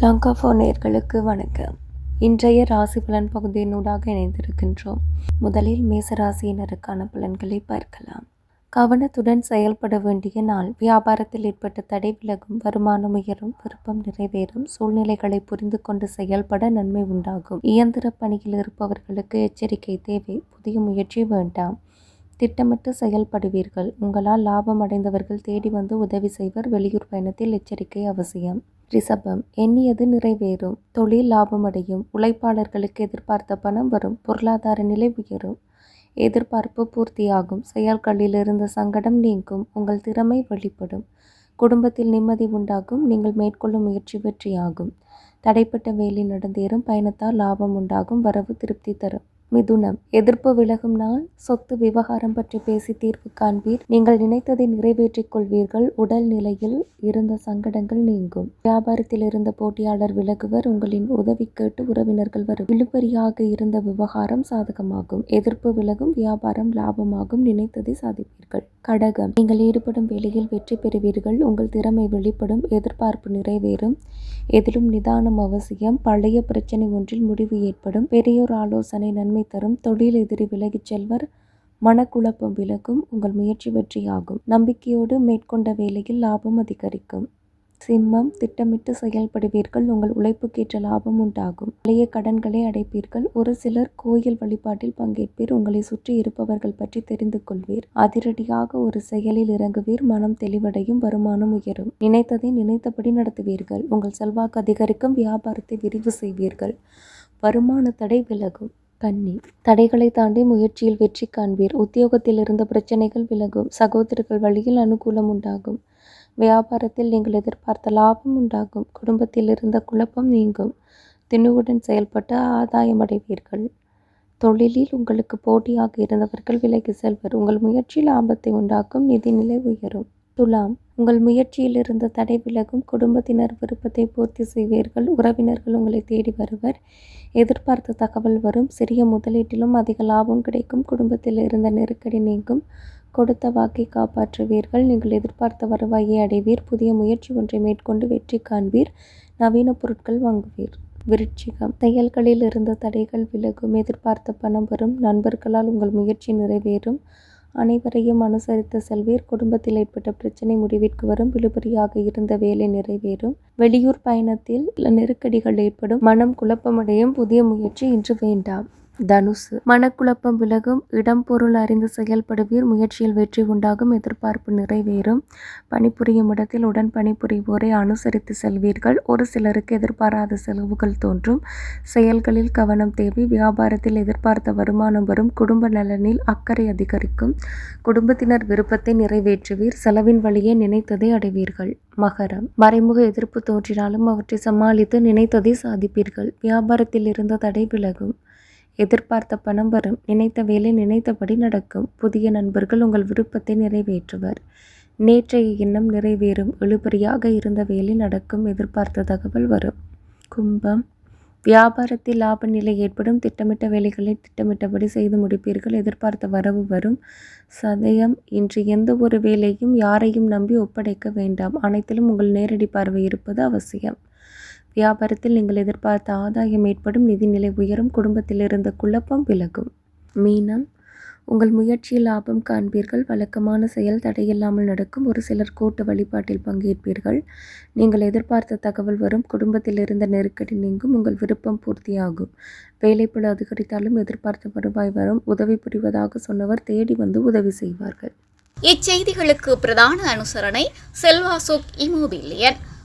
லங்கா நேர்களுக்கு வணக்கம். இன்றைய ராசி பலன் பகுதியினூடாக இணைந்திருக்கின்றோம். முதலில் மேச ராசியினருக்கான பலன்களை பார்க்கலாம். கவனத்துடன் செயல்பட வேண்டிய நாள். வியாபாரத்தில் ஏற்பட்ட தடை விலகும் வருமானம் உயரும் விருப்பம் நிறைவேறும் சூழ்நிலைகளை புரிந்து கொண்டு செயல்பட நன்மை உண்டாகும். இயந்திர பணியில் இருப்பவர்களுக்கு எச்சரிக்கை தேவை. புதிய முயற்சி வேண்டாம். திட்டமிட்டு செயல்படுவீர்கள். உங்களால் லாபம் அடைந்தவர்கள் தேடி வந்து உதவி செய்வர். வெளியூர் பயணத்தில் எச்சரிக்கை அவசியம். ரிஷபம் எண்ணியது நிறைவேறும். தொழில் லாபமடையும். உழைப்பாளர்களுக்கு எதிர்பார்த்த பணம் வரும். பொருளாதார நிலை உயரும். எதிர்பார்ப்பு பூர்த்தியாகும். செயல்களில் இருந்த சங்கடம் நீங்கும். உங்கள் திறமை வெளிப்படும். குடும்பத்தில் நிம்மதி உண்டாகும். நீங்கள் மேற்கொள்ளும் முயற்சி வெற்றியாகும். தடைப்பட்ட வேலை நடந்தேறும். பயணத்தால் லாபம் உண்டாகும். வரவு திருப்தி தரும். மிதுனம். எதிர்ப்பு விலகும் நாள். சொத்து விவகாரம் பற்றி பேசி தீர்வு காண்பீர். நீங்கள் நினைத்ததை நிறைவேற்றிக் கொள்வீர்கள். உடல் நிலையில் இருந்த சங்கடங்கள் நீங்கும். வியாபாரத்தில் இருந்த போட்டியாளர் விலகுவர். உங்களின் உதவி கேட்டு உறவினர்கள் வரும். இழுபறியாக இருந்த விவகாரம் சாதகமாகும். எதிர்ப்பு விலகும். வியாபாரம் லாபமாகும். நினைத்ததை சாதிப்பீர்கள். கடகம். நீங்கள் ஈடுபடும் வேலையில் வெற்றி பெறுவீர்கள். உங்கள் திறமை வெளிப்படும். எதிர்பார்ப்பு நிறைவேறும். எதிலும் நிதானம் அவசியம். பழைய பிரச்சனை ஒன்றில் முடிவு ஏற்படும். பெரியோர் ஆலோசனை நன்மை நன்மை தரும் தொழில் எதிரி விலகிச் செல்வர் மனக்குழப்பம் விலகும் உங்கள் முயற்சி வெற்றியாகும். நம்பிக்கையோடு மேற்கொண்ட வேலையில் லாபம் அதிகரிக்கும். சிம்மம் திட்டமிட்டு செயல்படுவீர்கள் உங்கள் உழைப்புக்கேற்ற லாபம் உண்டாகும். பழைய கடன்களை அடைப்பீர்கள் ஒரு சிலர் கோயில் வழிபாட்டில் பங்கேற்பீர் உங்களை சுற்றி இருப்பவர்கள் பற்றி தெரிந்து கொள்வீர். அதிரடியாக ஒரு செயலில் இறங்குவீர் மனம் தெளிவடையும் வருமானம் உயரும். நினைத்ததை நினைத்தபடி நடத்துவீர்கள் உங்கள் செல்வாக்கு அதிகரிக்கும் வியாபாரத்தை விரிவு செய்வீர்கள். வருமான தடை விலகும். கன்னி தடைகளை தாண்டி முயற்சியில் வெற்றி காண்பீர். உத்தியோகத்தில் இருந்த பிரச்சனைகள் விலகும். சகோதரர்கள் வழியில் அனுகூலம் உண்டாகும். வியாபாரத்தில் நீங்கள் எதிர்பார்த்த லாபம் உண்டாகும். குடும்பத்தில் இருந்த குழப்பம் நீங்கும். திணுவுடன் செயல்பட்டு ஆதாயம் அடைவீர்கள். தொழிலில் உங்களுக்கு போட்டியாக இருந்தவர்கள் விலகி செல்வர். உங்கள் முயற்சி லாபத்தை உண்டாக்கும். நிதிநிலை உயரும். துலாம் உங்கள் முயற்சியிலிருந்து தடை விலகும் குடும்பத்தினர் விருப்பத்தை பூர்த்தி செய்வீர்கள். உறவினர்கள் உங்களை தேடி வருவர். எதிர்பார்த்த தகவல் வரும். சிறிய முதலீட்டிலும் அதிக லாபம் கிடைக்கும். குடும்பத்தில் இருந்த நெருக்கடி நீங்கும். கொடுத்த வாக்கை காப்பாற்றுவீர்கள். நீங்கள் எதிர்பார்த்த வருவாயை அடைவீர். புதிய முயற்சி ஒன்றை மேற்கொண்டு வெற்றி காண்பீர். நவீன பொருட்கள் வாங்குவீர். விருட்சிகம். செயல்களில் இருந்த தடைகள் விலகும். எதிர்பார்த்த பணம் வரும். நண்பர்களால் உங்கள் முயற்சி நிறைவேறும். அனைவரையும் அனுசரித்த செல்வீர் குடும்பத்தில் ஏற்பட்ட பிரச்சனை முடிவிற்கு வரும். விழுபறியாக இருந்த வேலை நிறைவேறும். வெளியூர் பயணத்தில் நெருக்கடிகள் ஏற்படும். மனம் குழப்பமடையும். புதிய முயற்சி இன்று வேண்டாம். தனுசு. மனக்குழப்பம் விலகும் இடம் பொருள் அறிந்து செயல்படுவீர் முயற்சியில் வெற்றி உண்டாகும் எதிர்பார்ப்பு நிறைவேறும். பணிபுரியும் இடத்தில் உடன் பணிபுரிவோரை அனுசரித்து செல்வீர்கள். ஒரு சிலருக்கு எதிர்பாராத செலவுகள் தோன்றும். செயல்களில் கவனம் தேவை. வியாபாரத்தில் எதிர்பார்த்த வருமானம் வரும். குடும்ப நலனில் அக்கறை அதிகரிக்கும். குடும்பத்தினர் விருப்பத்தை நிறைவேற்றுவீர். செலவின் வழியே நினைத்ததை அடைவீர்கள். மகரம். மறைமுக எதிர்ப்பு தோன்றினாலும் அவற்றை சமாளித்து நினைத்ததை சாதிப்பீர்கள். வியாபாரத்தில் இருந்த தடை விலகும். எதிர்பார்த்த பணம் வரும். நினைத்த வேலை நினைத்தபடி நடக்கும். புதிய நண்பர்கள் உங்கள் விருப்பத்தை நிறைவேற்றுவர். நேற்றைய எண்ணம் நிறைவேறும். இழுபறியாக இருந்த வேலை நடக்கும். எதிர்பார்த்த தகவல் வரும். கும்பம். வியாபாரத்தில் லாப நிலை ஏற்படும். திட்டமிட்ட வேலைகளை திட்டமிட்டபடி செய்து முடிப்பீர்கள். எதிர்பார்த்த வரவு வரும். சதயம். இன்று எந்த ஒரு வேலையும் யாரையும் நம்பி ஒப்படைக்க வேண்டாம். அனைத்திலும் உங்கள் நேரடி பார்வை இருப்பது அவசியம். வியாபாரத்தில் நீங்கள் எதிர்பார்த்த ஆதாயம் ஏற்படும் நிதிநிலை உயரும் குடும்பத்தில் இருந்த குழப்பம் விலகும். மீனம் உங்கள் முயற்சியில் லாபம் காண்பீர்கள் வழக்கமான செயல் தடையில்லாமல் நடக்கும் ஒரு சிலர் கூட்டு வழிபாட்டில் பங்கேற்பீர்கள். நீங்கள் எதிர்பார்த்த தகவல் வரும் குடும்பத்தில் இருந்த நெருக்கடி நீங்கும் உங்கள் விருப்பம் பூர்த்தியாகும். வேலைப்பழு அதிகரித்தாலும் எதிர்பார்த்த வருவாய் வரும் உதவி புரிவதாக சொன்னவர் தேடி வந்து உதவி செய்வார்கள். இச்செய்திகளுக்கு பிரதான அனுசரணை செல்வாசுக் இமோபிலியன்.